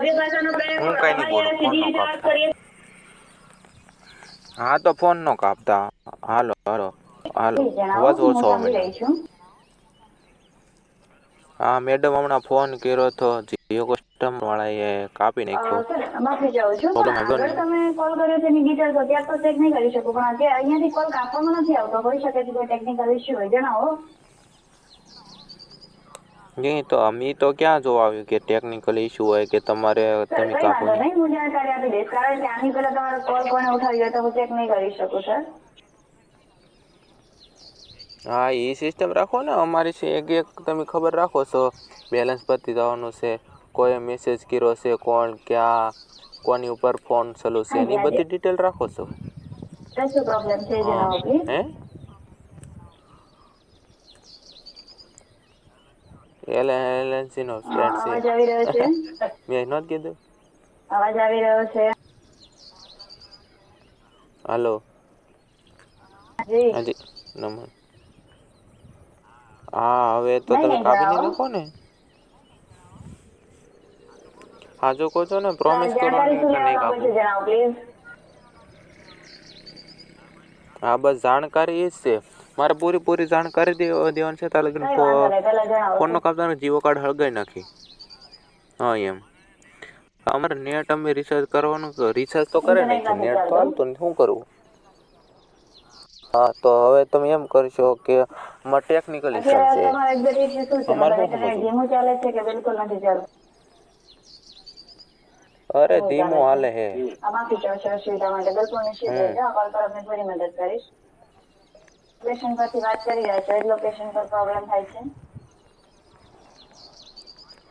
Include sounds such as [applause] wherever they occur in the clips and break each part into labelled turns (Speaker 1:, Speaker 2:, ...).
Speaker 1: ભાષાનો પ્રયોગ
Speaker 2: હું
Speaker 1: સીધી વાત કરીએ.
Speaker 2: તો ફોન નો કાપતા. હાલો હાલો હાલો. અવાજ ઓછો હા મેડમ હમણાં ફોન કર્યો તો જીઓ કસ્ટમ વાળા એ કાપી નાખ્યો.
Speaker 1: માફી જાઉં છું.
Speaker 2: તમે
Speaker 1: આગળ તમે કોલ કર્યો છે ડિટેલ્સ ડિટેલ તો ચેક નહીં કરી શકું પણ અત્યારે અહીંયાથી કોલ કાપવામાં નથી આવતો. હોઈ શકે છે કોઈ ટેકનિકલ ઇશ્યુ હોય. જણાવો.
Speaker 2: નહીં તો અમે તો ક્યાં જોવા આવ્યું કે ટેકનિકલ ઇશ્યુ હોય કે તમારે તમે કાપો
Speaker 1: નહીં હું જાણકારી આપી દઈશ. કારણ કે આની પહેલા તમારો કોલ કોને ઉઠાવ્યો તો હું ચેક નહીં કરી શકું સર
Speaker 2: હા એ સિસ્ટમ રાખો ને. અમારી છે એક એક તમે ખબર રાખો છો બેલેન્સ પતી જવાનું છે કોઈ મેસેજ કર્યો છે કોણ ક્યાં કોની ઉપર ફોન ચાલુ છે એની બધી ડિટેલ રાખો છો.
Speaker 1: શું પ્રોબ્લેમ છે
Speaker 2: હા?
Speaker 1: જણાવો
Speaker 2: એલ એલએનસી નો ફ્લેટ છે.
Speaker 1: અવાજ આવી રહ્યો છે? [laughs]
Speaker 2: મેં નહોતું કીધું.
Speaker 1: અવાજ આવી રહ્યો છે.
Speaker 2: હાલો.
Speaker 1: જી
Speaker 2: હાજી. નમન હા હવે તો તમે કાપી નાખો ને. હા જો કહો છો ને પ્રોમિસ કરો નહીં કાપું હા બસ જાણકારી એ જ છે. મારે પૂરી પૂરી જાણકારી દે- દેવાની છે તાર લગીને
Speaker 1: કઈ વાંધો નહીં પહેલા જણાવો.
Speaker 2: ફોન નો કાપતા જીવો કાર્ડ હળગાઈ નાખી. હા એમ. અમારે નેટ અમે રિચાર્જ કરવાનું રિચાર્જ તો કરે
Speaker 1: Internet
Speaker 2: નાખ્યું
Speaker 1: નથી
Speaker 2: નેટ તો
Speaker 1: ચાલતું.
Speaker 2: હાલતું ને શું કરવું? હા તો હવે તમે એમ કરશો કે અમારે ટેકનિકલ ઇસ્યુ
Speaker 1: અત્યારે
Speaker 2: છે.
Speaker 1: તમારો એક્ઝેક્ટ ઇસ્યુ શું છે?
Speaker 2: અમારે
Speaker 1: મતલબ
Speaker 2: શું
Speaker 1: ઇન્ટરનેટ
Speaker 2: સમજવું?
Speaker 1: ધીમું ચાલે છે કે બિલકુલ નથી ચાલતું?
Speaker 2: અરે
Speaker 1: શું
Speaker 2: ધીમું
Speaker 1: ચાલે
Speaker 2: હાલે હે.
Speaker 1: આ માફી ચાહું છું અસુવિધા માટે બિલકુલ નિશ્ચિત
Speaker 2: હમ.
Speaker 1: રહેજો આ કોલ પર આપને પૂરી મદદ કરીશ. લોકેશન પરથી વાત કરી રહ્યા છો એ લોકેશન પર પ્રોબ્લેમ થાય છે.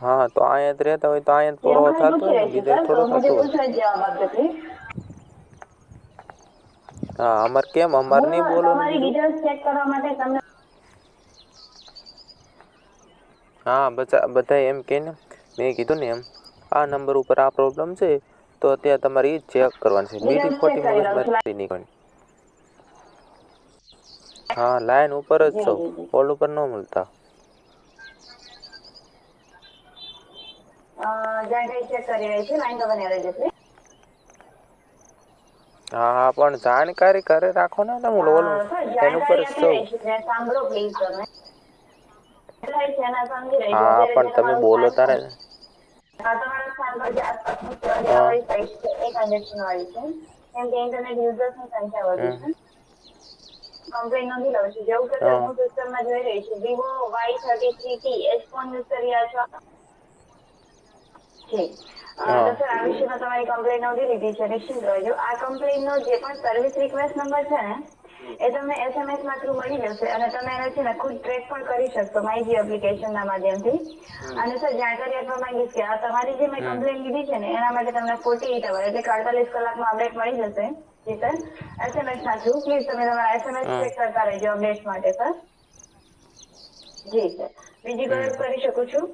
Speaker 2: હા તો અહીંયા જ રહેતા હોય તો અહીંયા
Speaker 1: થોડો
Speaker 2: થતો બીજે થોડો થતો હા અમાર કેમ? અમાર નહીં બોલો
Speaker 1: તમારી ડિટેલ્સ ચેક કરવા માટે તમને
Speaker 2: હા બચા બધા એમ કે ને મેં કીધું ને એમ આ નંબર ઉપર આ પ્રોબ્લેમ છે તો ત્યાં તમારી ચેક કરવાની છે. બીજી ખોટી મગજમારી નહીં હા લાઈન ઉપર જ છો.
Speaker 1: જી
Speaker 2: ઉપર ન મળતા. હા હા પણ જાણકારી કરે રાખો ને તમે
Speaker 1: લોલ
Speaker 2: એની ઉપર જ
Speaker 1: છો.
Speaker 2: હા પણ તમે બોલો તારે. હા
Speaker 1: કમ્પ્લેન નથી લઉં છું જેવું કે
Speaker 2: હા.
Speaker 1: હું સિસ્ટમમાં જોઈ રહી છું Vivo Y thirty three T H phone use કરી રહ્યા છો જી સર આ વિષયમાં તમારી કમ્પ્લેન નોંધી લીધી છે નિશ્ચિત રહેજો. આ કમ્પ્લેનનો જે પણ સર્વિસ રિક્વેસ્ટ નંબર છે ને એ તમને એસએમએસમાં થ્રુ મળી જશે અને તમે એને છે ને ખુદ ટ્રેક પણ કરી શકશો માયજી એપ્લિકેશનના માધ્યમથી. અને સર જાણકારી આપવા માંગીશ કે આ તમારી જે મેં કમ્પ્લેન લીધી છે ને એના માટે તમને ફોર્ટી એટ અવર એટલે કે અડતાલીસ કલાકમાં અપડેટ મળી જશે. જી સર એસએમએસ ના પ્લીઝ તમે તમારા એસએમએસ
Speaker 2: હા.
Speaker 1: ચેક કરતા રહેજો અપડેટ માટે સર જી સર બીજી કોઈ કરી શકું છું?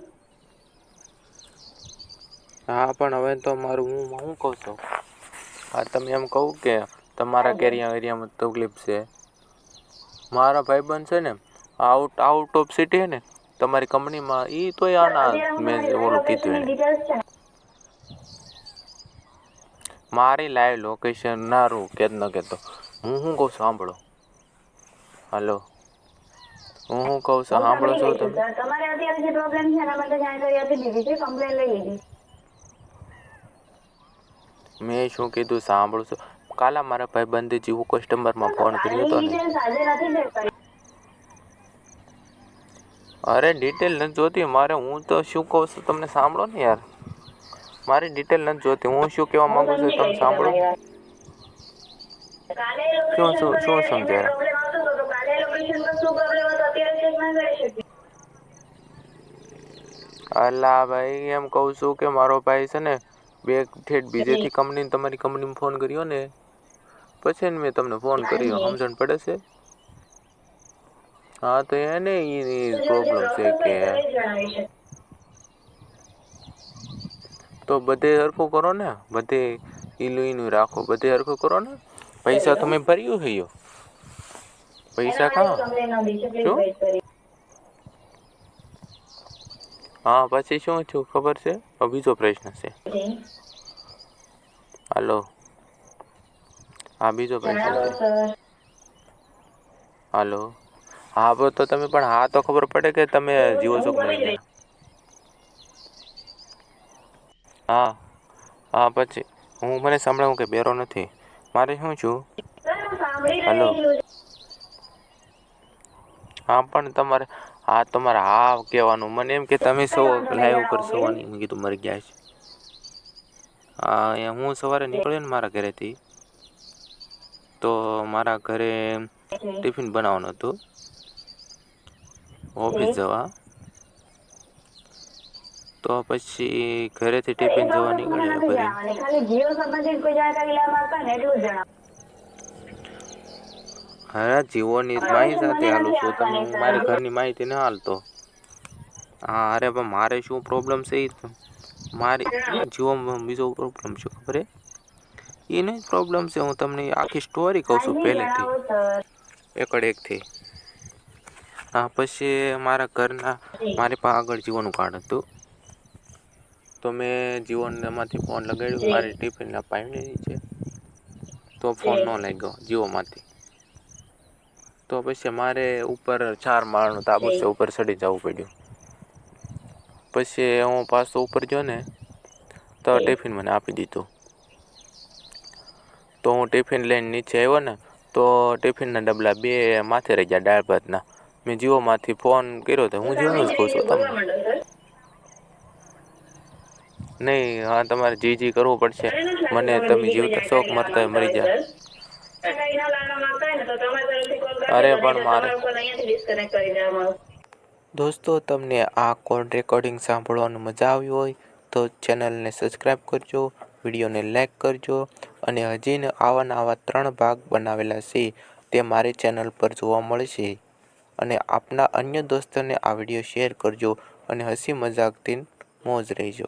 Speaker 2: હા પણ હવે તો મારું હું હું કહું છું હા તમે એમ કહું કે તમારા કેરિયા એરિયામાં તકલીફ છે. મારા ભાઈબંધ છે ને આઉટ આઉટ ઓફ સિટી ને તમારી કંપનીમાં એ તોય આના મેં ઓલું કીધું
Speaker 1: લોકેશનની
Speaker 2: એને
Speaker 1: ડિટેલ્સ છે ને
Speaker 2: મારી લાઈવ લોકેશન ના રૂ કે ન કેતો હું શું કહું સાંભળો. હલો હું શું કહું છું સાંભળો છો તમે?
Speaker 1: તમારે અત્યારે જે પ્રોબ્લેમ છે એના માટે જાણકારી આપી દીધી છે કમ્પ્લેન લઈ લીધી?
Speaker 2: મેં શું કીધું સાંભળું છું. કાલે મારા ભાઈબંધે જેવું કસ્ટમરમાં ફોન કર્યો હતો ને. અરે ડિટેલ નથી જોતી મારે હું તો શું કહું છું તમને સાંભળો ને યાર. મારી ડિટેલ નથી જોતી. હું શું કહેવા માંગુ છું તમે સાંભળો. શું શું શું સમજાય અલા ભાઈ એમ કહું છું કે મારો ભાઈ છે ને બે ઠેઠ બીજેથી કંપની તમારી કંપનીમાં ફોન કર્યો ને પછી મેં તમને ફોન કર્યો. સમજણ પડે છે? હા તો એને
Speaker 1: એ
Speaker 2: પ્રોબ્લેમ છે કે
Speaker 1: તો
Speaker 2: બધે સરખું કરો ને? બધે ઈલું ઈનું રાખો બધે સરખું કરો ને? પૈસા તમે ભર્યું હૈયો પૈસા કાં શું? હા પછી શું થયું? ખબર છે? બીજો પ્રશ્ન છે. હાલો. હા બીજો પ્રશ્ન છે. હાલો. હા તો તમે પણ હા તો ખબર પડે કે તમે જીવો છો કે મરી
Speaker 1: બોલી
Speaker 2: ગયા હા હા પછી હું મને સંભળાવું કે બેરો નથી. મારે શું છું? હલો હા પણ તમારે હા તમારે હા કહેવાનું. મને એમ કે તમે સૌ લાઈવ ઉપર સવાની મેં કીધું મરી ગયા છે? હા હું સવારે નીકળ્યો ને મારા ઘરેથી તો મારા ઘરે ટિફિન બનાવવાનું હતું. ઓફિસ જવા. તો પછી ઘરેથી ટિફિન જવા
Speaker 1: નીકળે
Speaker 2: નીકળ્યા ભરી
Speaker 1: જ
Speaker 2: હા જીવોની મારી સાથે હાલું છું. તમે હું મારી ઘરની માહિતી ના હાલતો. હા અરે પણ મારે શું પ્રોબ્લેમ છે એ મારી જીવોમાં બીજો પ્રોબ્લેમ છે ખબર હે? એ નહીં પ્રોબ્લેમ છે હું તમને આખી સ્ટોરી કહું છું પહેલેથી. એકડ એકથી. હા પછી મારા ઘરના મારી પાસે આગળ જીવોનું કાર્ડ હતું. તો મેં જીઓમાંથી ફોન લગાડ્યો. મારી ટિફિનના પાણી છે. તો ફોન ન લાગ્યો જીઓમાંથી. તો પછી મારે ઉપર ચાર માળનું
Speaker 1: તાબુ
Speaker 2: છે ઉપર ચડી જવું પડ્યું. પછી હું પાછો ઉપર ગયો ને તો ટિફિન મને આપી દીધું. તો હું ટિફિન લઈને નીચે આવ્યો ને તો ટિફિનના ડબલા બે માથે રહી ગયા દાળ ભાતના. મેં જીઓમાંથી ફોન કર્યો તો હું જીઓનું જ કહું છું તમને. નહીં હા તમારે જી જી કરવું પડશે
Speaker 1: મને તમે
Speaker 2: જીવતા શોખ મરતા હોય મરી
Speaker 1: હોય,
Speaker 2: જા
Speaker 1: સર. જાણકારી ન લેવા માંગતા હોય ને તો તમારા તરફથી કોલ કરી
Speaker 2: અરે પણ મારે. દોસ્તો તમને આ કોલ રેકોર્ડિંગ સાંભળવાનું મજા આવી હોય તો ચેનલને સબસ્ક્રાઈબ કરજો વિડીયોને લાઈક કરજો અને હજી ન આવા આવા ત્રણ ભાગ બનાવેલા છે તે મારી ચેનલ પર જોવા મળશે અને આપના અન્ય દોસ્તોને આ વીડિયો શેર કરજો અને હસી મજાકથી મોજ રહેજો